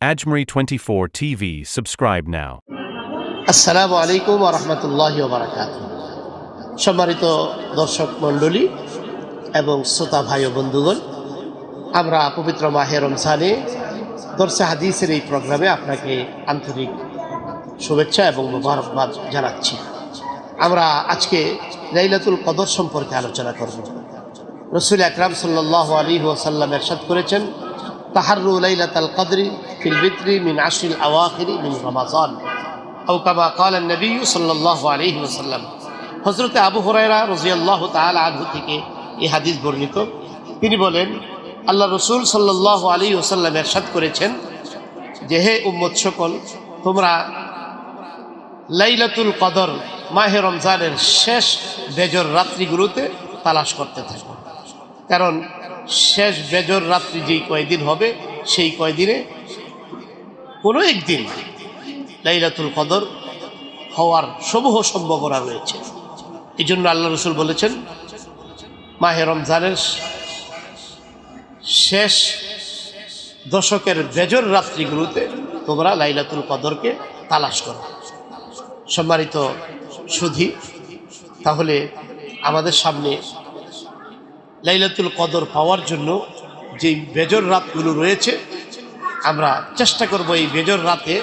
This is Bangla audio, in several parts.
Ajmeri 24 TV. Subscribe now. আসসালামু আলাইকুম রহমতুল্লাহ বারাকাত সম্মানিত দর্শক মণ্ডলী এবং শ্রোতা ভাই ও বন্ধুগণ, আমরা পবিত্র মাহে রমজানে দর্শে হাদিসের এই প্রোগ্রামে আপনাকে আন্তরিক শুভেচ্ছা এবং মোবারকবাদ জানাচ্ছি আমরা আজকে লাইলাতুল কদর সম্পর্কে আলোচনা করব রসুল আকরাম সাল্লাহ আলী ওসাল্লাম এরশাদ করেছেন তাহারু লাইলাতাল কদরি ফিল বিত্রি মিন আশরিল আওয়াখিরি মিন রমাজান أو كما قال النبي صلى الله عليه وسلم হজরতে আবু হরাইরা রজিয়াল্লাহ তাল আনহু থেকে এই হাদিস বর্ণিত তিনি বলেন আল্লাহ রসুল সাল্লাহ আলী ওসাল্লাম এরশাদ করেছেন যে হে উম্মত সকল তোমরা লাইলাতুল কদর মাহে রমজানের শেষ বেজর রাত্রিগুলোতে তালাশ করতে থাকো কারণ শেষ বেজর রাত্রি যেই কয়দিন হবে, সেই কয়দিনে? কোনো একদিন লাইলাতুল কদর হওয়ার সমূহ সম্ভাবনা রয়েছে এই জন্য আল্লাহ রসুল বলেছেন, মাহে রমজানের শেষ দশকের বেজর রাত্রিগুলোতে তোমরা লাইলাতুল কদরকে তালাশ করো। সম্মানিত সুধি, তাহলে আমাদের সামনে লাইলাতুল কদর পাওয়ার জন্য যেই বেজর রাতগুলো রয়েছে, আমরা চেষ্টা করব এই বেজর রাতে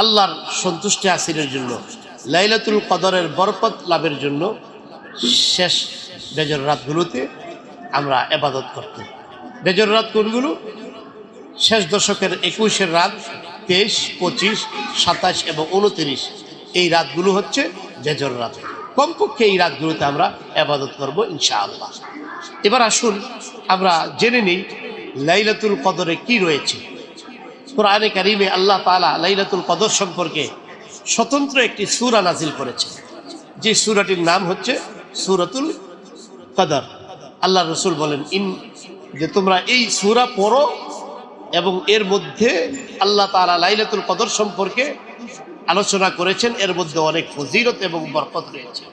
আল্লাহর সন্তুষ্টি হাসিলের জন্য, লাইলাতুল কদরের বরকত লাভের জন্য শেষ বেজর রাতগুলোতে আমরা এবাদত করতে। বেজর রাত কোনগুলো? শেষ দশকের একুশের রাত, তেইশ, পঁচিশ, সাতাশ এবং উনতিরিশ এই রাতগুলো হচ্ছে বেজর রাত। কমপক্ষে এই রাতগুলোতে আমরা এবাদত করব, ইনশাআল্লাহ। এবার আসুন, আমরা জেনে নিই লাইলাতুল কদরে কি রয়েছে। কোরআনে কারিমে আল্লাহ তালা লাইলাতুল কদর সম্পর্কে স্বতন্ত্র একটি সুরা নাজিল করেছে যে সুরাটির নাম হচ্ছে সুরাতুল কদর। আল্লাহ রসুল বলেন, ইন যে তোমরা এই সুরা পড়ো এবং এর মধ্যে আল্লাহ তালা লাইলাতুল কদর সম্পর্কে আলোচনা করেছেন, এর মধ্যে অনেক ফজিরত এবং বরকত রয়েছে।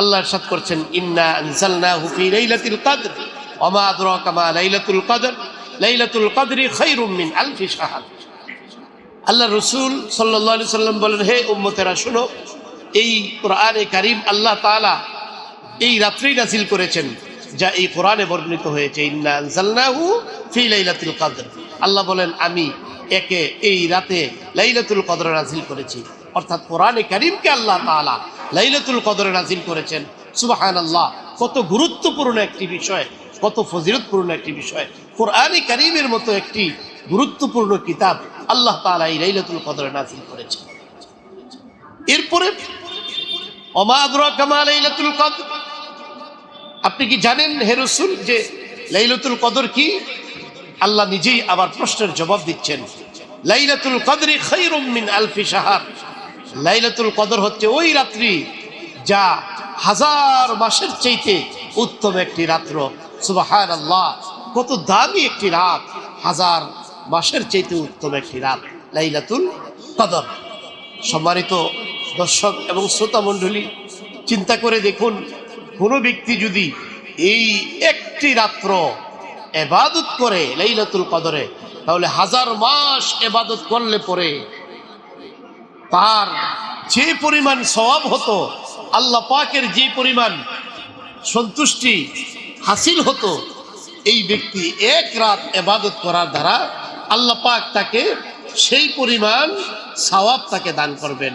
আল্লাহ সাত করছেন, ইন্না আনসালনা হুফি লাইলাতুল কদর ওমা আদরাকা মা লাইলাতুল কদর, লাইলাতুল কদরি খৈরুম মিন আলফি শাহার। আল্লাহ রসুল সাল্লি সাল্লাম বলেন, হে উম্মতেরা, শুনো, এই কোরআনে কারিম আল্লাহ তাআলা এই রাত্রেই নাজিল করেছেন, যা এই কোরআনে বর্ণিত হয়েছে, ইন্না আনসালনাহু ফি লাইলাতুল কদর। আল্লাহ বলেন, আমি একে এই রাতে লাইলাতুল কদর নাজিল করেছি। অর্থাৎ কোরআনে কারিমকে আল্লাহ তাআলা লাইলাতুল কদরে নাজিল করেছেন। সুবাহান আল্লাহ কত গুরুত্বপূর্ণ একটি বিষয়, কত ফজিরতপূর্ণ একটি বিষয়। কোরআনে কারিমের মতো একটি গুরুত্বপূর্ণ কিতাব আল্লাহ তাআলা এই লাইলাতুল কদরে নাজিল করেছেন। এরপরে লাইলাতুল কদর? আপনি কি জানেন হেরসুল যে লাইলাতুল কদর কি? আল্লাহ নিজেই আবার প্রশ্নের জবাব দিচ্ছেন। লাইলাতুল কদরি খৈরুম মিন আলফি সাহার লাইলাতুল কদর হচ্ছে ওই রাত্রি যা হাজার মাসের চাইতে উত্তম একটি রাত্র। সুবাহান আল্লাহ কত দামি একটি রাত, হাজার মাসের চাইতে উত্তম একটি রাত, লাইলাতুল কদর। সম্মানিত দর্শক এবং শ্রোতা মণ্ডলী, চিন্তা করে দেখুন, কোনো ব্যক্তি যদি এই একটি রাত্র এবাদত করে লাইলাতুল কদরে, তাহলে হাজার মাস এবাদত করলে পরে তার যে পরিমাণ সওয়াব হতো, আল্লাহ পাকের যে পরিমাণ সন্তুষ্টি হাসিল হতো, এই ব্যক্তি এক রাত এবাদত করার দ্বারা আল্লাহ পাক তাকে সেই পরিমাণ সওয়াব তাকে দান করবেন।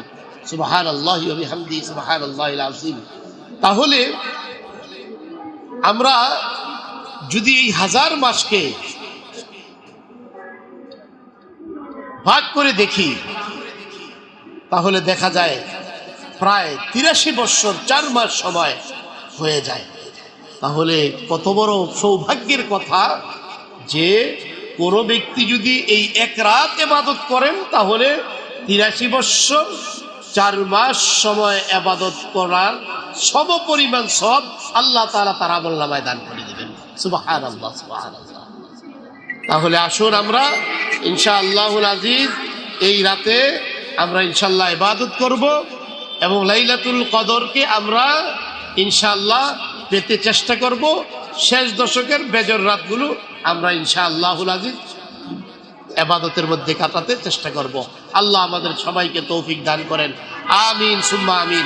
সুবাহান আল্লাহ সুবাহান আল্লাহ তাহলে আমরা যদি এই হাজার মাসকে ভাগ করে দেখি, তাহলে দেখা যায় প্রায় তিরাশি বছর, চার মাস সময় হয়ে যায়। তাহলে কত বড় সৌভাগ্যের কথা যে কোনো ব্যক্তি যদি এই এক রাত এবাদত করেন, তাহলে তিরাশি বৎসর চার মাস সময় এবাদত করার সম পরিমাণ সব আল্লাহ তালা তার আমল দান করে দেবেন। আল্লাহ আল্লাহ তাহলে আসুন আমরা ইনশা আল্লাহুল আজিজ, এই রাতে আমরা ইনশাল্লাহ ইবাদত করব এবং লাইলাতুল কদরকে আমরা ইনশাআল্লাহ পেতে চেষ্টা করব। শেষ দশকের বেজর রাতগুলো আমরা ইনশা আল্লাহুল আজিজ এবাদতের মধ্যে কাটাতে চেষ্টা করব। আল্লাহ আমাদের সবাইকে তৌফিক দান করেন। আমিন, সুম্মা আমিন।